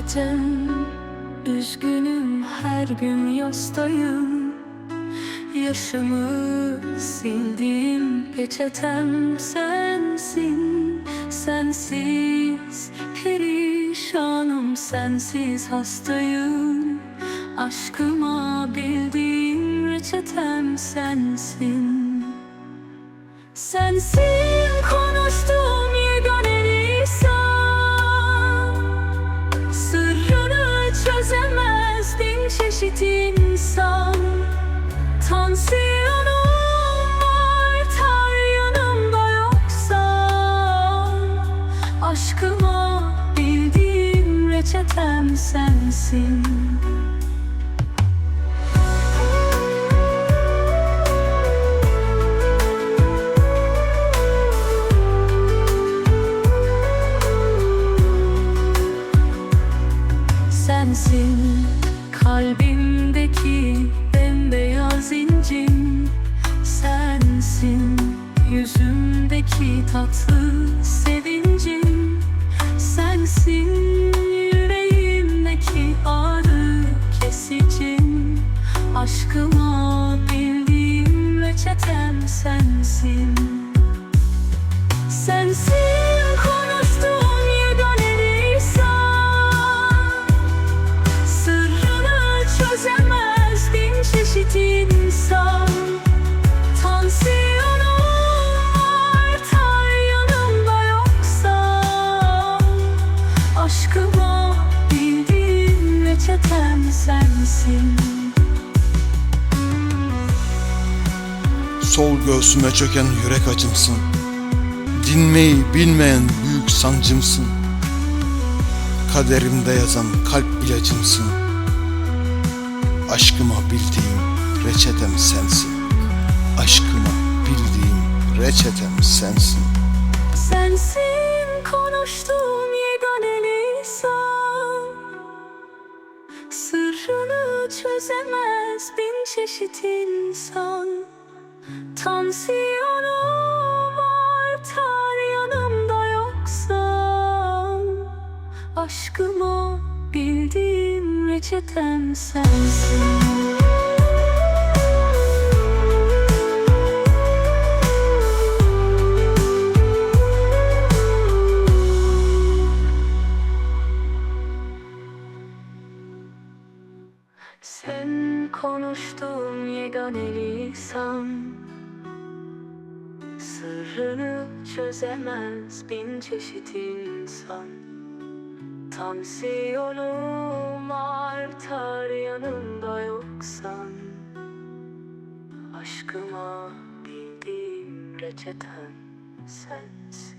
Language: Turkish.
zaten Üzgünüm her gün yastayım. Yaşımı sildim peçetem sensin Sensiz perişanım sensiz hastayım. Aşkıma bildiğim reçetem sensin. Sensin konuştuğum yegane sensin. Sensin kalbimdeki bembeyaz incim Sensin yüzümdeki tatlı sevincim Sensin reçetem sensin. Sensin konuştuğum yegane lisan Sırrını çözemez bin çeşit insan. Tansiyonum artar yanımda yoksa. Aşkıma bildiğim reçetem sensin Sol göğsüme çöken yürek acımsın. Dinmeyi bilmeyen büyük sancımsın. Kaderimde yazan kalp ilacımsın Aşkıma bildiğim reçetem sensin. Aşkıma bildiğim reçetem sensin. Sensin konuştuğum yegane lisan. Sırrını çözemez bin çeşit insan Tansiyonum artar yanımda yoksa Aşkıma bildiğim reçetem sensin. Sen konuştuğum yegane lisan Sırrını çözemez bin çeşit insan. Tansiyonum artar yanında yoksan. Aşkıma bildiğim reçeten sensin